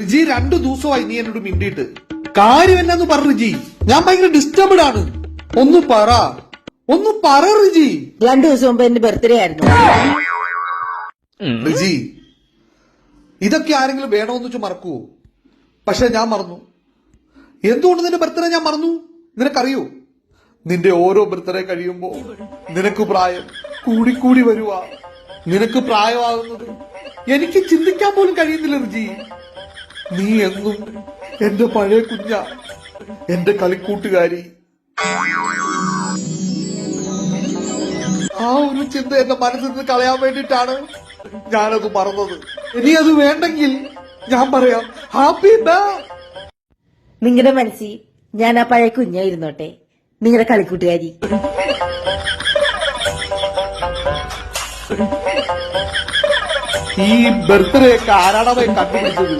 റിജി രണ്ടു ദിവസമായി നീ എന്നോട് മിണ്ടിയിട്ട്. കാര്യം എന്നാന്ന് പറ റിജി. ഞാൻ ഭയങ്കര ഡിസ്റ്റർബ്ഡ് ആണ്. ഒന്ന് പറ. ഒന്ന് പറ റിജി. രണ്ടു ദിവസം മുമ്പ് എന്റെ ബർത്ത്ഡേ ആയിരുന്നു. റിജി ഇതൊക്കെ ആരെങ്കിലും വേണമെന്ന് വെച്ച് മറക്കുവോ പക്ഷെ ഞാൻ മറന്നു. എന്തുകൊണ്ട് നിന്റെ ബർത്ത്ഡേ ഞാൻ മറന്നു? നിനക്കറിയോ? നിന്റെ ഓരോ ബർത്ത്ഡേ കഴിയുമ്പോ നിനക്ക് പ്രായം കൂടിക്കൂടി വരുവാ. നിനക്ക് പ്രായമാകുന്നത് എനിക്ക് ചിന്തിക്കാൻ പോലും കഴിയുന്നില്ല റിജി. നീ എന്നും എന്റെ പഴയ കുഞ്ഞ എന്റെ കളിക്കൂട്ടുകാരി. ആ ഒരു ചിന്ത എന്റെ മനസ്സിൽ നിന്ന് കളയാൻ വേണ്ടിയിട്ടാണ് ഞാനത് മറന്നത്. ഇനി അത് വേണ്ടെങ്കിൽ ഞാൻ പറയാം ഹാപ്പി ബേ. നിങ്ങളുടെ മനസ്സിൽ ഞാൻ ആ പഴയ കുഞ്ഞായിരുന്നോട്ടെ നിങ്ങളുടെ കളിക്കൂട്ടുകാരി. ഈ ബർത്ത്ഡേ ഒക്കെ ആരാണവയെ കണ്ടുപിടിച്ചത്?